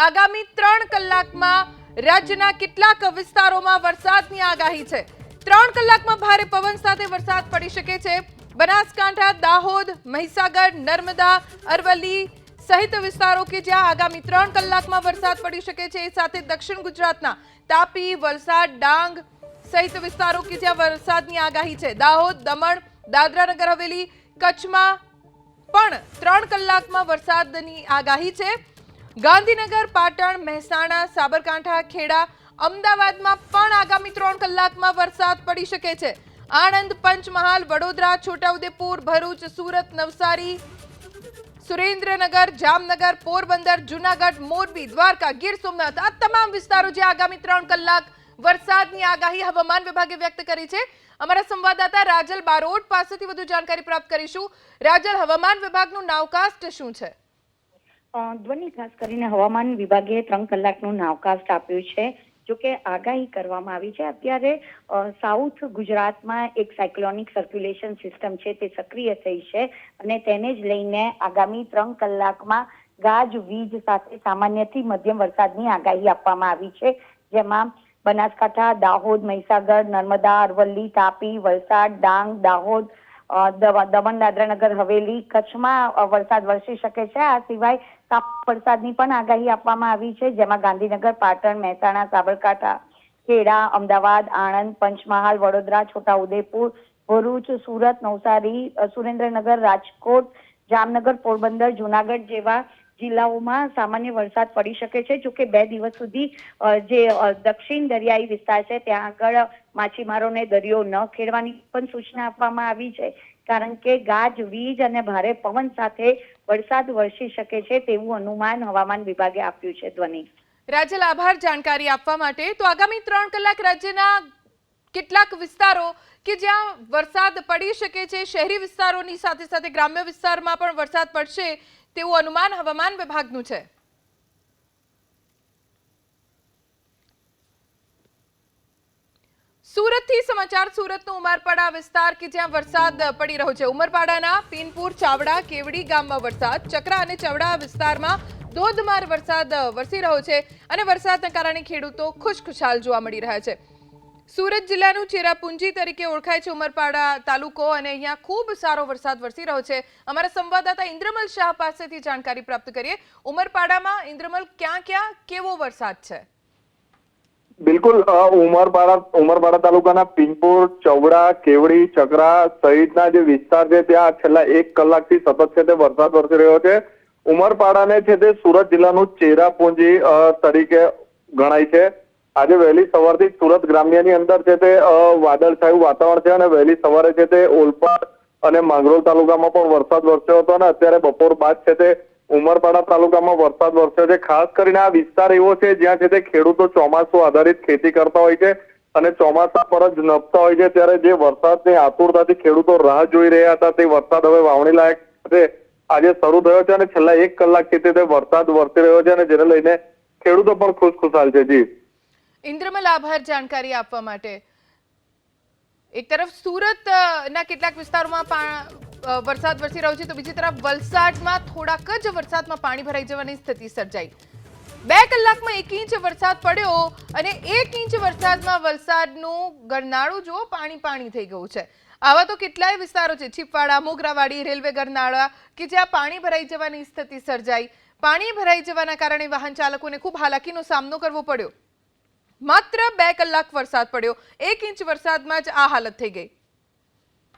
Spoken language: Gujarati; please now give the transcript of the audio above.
આગામી ત્રણ કલાકમાં રાજ્યના કેટલાક વિસ્તારોમાં વરસાદની આગાહી છે. ત્રણ કલાકમાં ભારે પવન સાથે વરસાદ પડી શકે છે. બનાસકાંઠા, દાહોદ, મહીસાગર, નર્મદા, અરવલ્લી સહિત વિસ્તારો કે જ્યાં આગામી ત્રણ કલાકમાં વરસાદ પડી શકે છે. એ સાથે દક્ષિણ ગુજરાતના તાપી, વલસાડ, ડાંગ સહિત વિસ્તારો કે જ્યાં વરસાદની આગાહી છે. દાહોદ, દમણ, દાદરા નગર હવેલી, કચ્છમાં પણ ત્રણ કલાકમાં વરસાદની આગાહી છે. ગાંધીનગર, પાટણ, મહેસાણા, સાબરકાંઠા, ખેડા, અમદાવાદમાં પણ આગામી ત્રણ કલાકમાં વરસાદ પડી શકે છે. આણંદ, પંચમહાલ, વડોદરા, છોટાઉદેપુર, ભરૂચ, સુરત, નવસારી, સુરેન્દ્રનગર, જામનગર, પોરબંદર, જુનાગઢ, મોરબી, દ્વારકા, ગીર સોમનાથ આ તમામ વિસ્તારો જે આગામી ત્રણ કલાક વરસાદની આગાહી હવામાન વિભાગે વ્યક્ત કરી છે. અમારા સંવાદદાતા રાજલ બારોટ પાસેથી વધુ જાણકારી પ્રાપ્ત કરીશું. રાજલ, હવામાન વિભાગનું નાવકાસ્ટ શું છે? ધ્વનિ ખાસ કરીને હવામાન વિભાગે ત્રણ કલાકનું નાવકાસ્ટ આપ્યું છે. જો કે આગાહી કરવામાં આવી છે. અત્યારે સાઉથ ગુજરાતમાં એક સાયક્લોનિક સર્ક્યુલેશન સિસ્ટમ છે તે સક્રિય થઈ છે અને તેને જ લઈને આગામી ત્રણ કલાકમાં ગાજ, વીજ સાથે સામાન્યથી મધ્યમ વરસાદની આગાહી આપવામાં આવી છે. જેમાં બનાસકાંઠા, દાહોદ, મહીસાગર, નર્મદા, અરવલ્લી, તાપી, વલસાડ, ડાંગ, દાહોદ દમણ દાદરાનગર હવેલી કચ્છમાં વરસાદ વરસી શકે છે. આ સિવાય તાપ વરસાદની પણ આગાહી આપવામાં આવી છે, જેમાં ગાંધીનગર, પાટણ, મહેસાણા, સાબરકાંઠા, ખેડા, અમદાવાદ, આણંદ, પંચમહાલ, વડોદરા, છોટાઉદેપુર, ભરૂચ, સુરત, નવસારી સુરેન્દ્રનગર, રાજકોટ, જામનગર, પોરબંદર, જુનાગઢ જેવા જિલ્લાઓમાં સામાન્ય વરસાદ પડી શકે છે, જોકે બે દિવસ સુધી જે દક્ષિણ દરિયાઈ વિસ્તાર છે, ત્યાં આગળ માછીમારોને દરિયો ન ખેડવાની પણ સૂચના આપવામાં આવી છે. કારણ કે ગાજ, વીજ અને ભારે પવન સાથે વરસાદ વરસી શકે છે તેવું અનુમાન હવામાન વિભાગે આપ્યું છે ધ્વનિ. રાજલ આભાર જાણકારી આપવા માટે તો આગામી ત્રણ કલાક રાજ્યના કેટલાક વિસ્તારો કે જ્યાં વરસાદ પડી શકે છે, શહેરી વિસ્તારોની સાથે સાથે ગ્રામ્ય વિસ્તારમાં પણ વરસાદ પડશે તેવું અનુમાન, હવામાન વિભાગનું છે. સુરતથી સમાચાર, સુરતનો ઉમરપાડા વિસ્તાર કે જ્યાં વરસાદ પડી રહ્યો છે. ઉમરપાડાના પીનપુર, ચાવડા, કેવડી ગામમાં વરસાદ, ચકરા અને ચવડા વિસ્તારમાં ધોધમાર વરસાદ વરસી રહ્યો છે અને વરસાદના કારણે ખેડૂતો ખુશખુશાલ જોવા મળી રહ્યા છે. સુરત જિલ્લાનું ચેરાપુંજી તરીકે ઓળખાય છે ઉમરપાડા તાલુકો અને અહીંયા ખૂબ સારો વરસાદ વરસી રહ્યો છે. અમારા સંવાદદાતા ઇન્દ્રમલ શાહ પાસેથી જાણકારી પ્રાપ્ત કરીએ. ઉમરપાડામાં ઇન્દ્રમલ, ક્યાં ક્યાં કેવો વરસાદ છે? બિલકુલ ઉમરપાડા ઉમરપાડા તાલુકાના પિંપુર ચૌડા, કેવડી, ચકરા સહિતના જે વિસ્તાર છે, ત્યાં છેલ્લા એક કલાકથી સતત છે તે વરસાદ વરસી રહ્યો છે. ઉમરપાડાને છે તે સુરત જિલ્લાનું ચેરાપુંજી તરીકે ગણાય છે. આજે વહેલી સવારથી સુરત ગ્રામ્યની અંદર છે તે વાદળછાયું વાતાવરણ છે અને વહેલી સવારે છે તે ઓલપાડ અને માંગરોળ તાલુકામાં પણ વરસાદ વરસ્યો હતો અને અત્યારે બપોર બાદ છે તે ઉમરપાડા તાલુકામાં વરસાદ વરસ્યો છે. ખાસ કરીને આ વિસ્તાર એવો છે જ્યાં છે તે ખેડૂતો ચોમાસું આધારિત ખેતી કરતા હોય છે અને ચોમાસા પર જ નભતા હોય છે. ત્યારે જે વરસાદની આતુરતાથી ખેડૂતો રાહ જોઈ રહ્યા હતા તે વરસાદ હવે વાવણી લાયક છે. આજે શરૂ થયો છે અને છેલ્લા એક કલાકથી તે વરસાદ વરસી રહ્યો છે અને જેને લઈને ખેડૂતો પણ ખુશખુશાલ છે. જી. ઇન્દ્રમલ આભાર જાણકારી આપવા માટે. એક તરફ સુરત ના કેટલાક વિસ્તારોમાં વરસાદ વરસી રહ્યો છે, તો બીજી તરફ વલસાડમાં થોડાક જ વરસાદમાં પાણી ભરાઈ જવાની સ્થિતિ સર્જાઈ. બે કલાકમાં એક ઇંચ વરસાદ પડ્યો અને એક ઇંચ વરસાદમાં વલસાડનું ગરનાળું જુઓ, પાણી પાણી થઈ ગયું છે. આવા તો કેટલાય વિસ્તારો છે, છીપવાડા, મોગરાવાડી, રેલવે ગરનાળા, કે જ્યાં પાણી ભરાઈ જવાની સ્થિતિ સર્જાઈ. પાણી ભરાઈ જવાના કારણે વાહન ચાલકોને ખૂબ હાલાકીનો સામનો કરવો પડ્યો. માત્ર બે કલાક વરસાદ પડ્યો. એક ઇંચ વરસાદમાં જ આ હાલત થઈ ગઈ.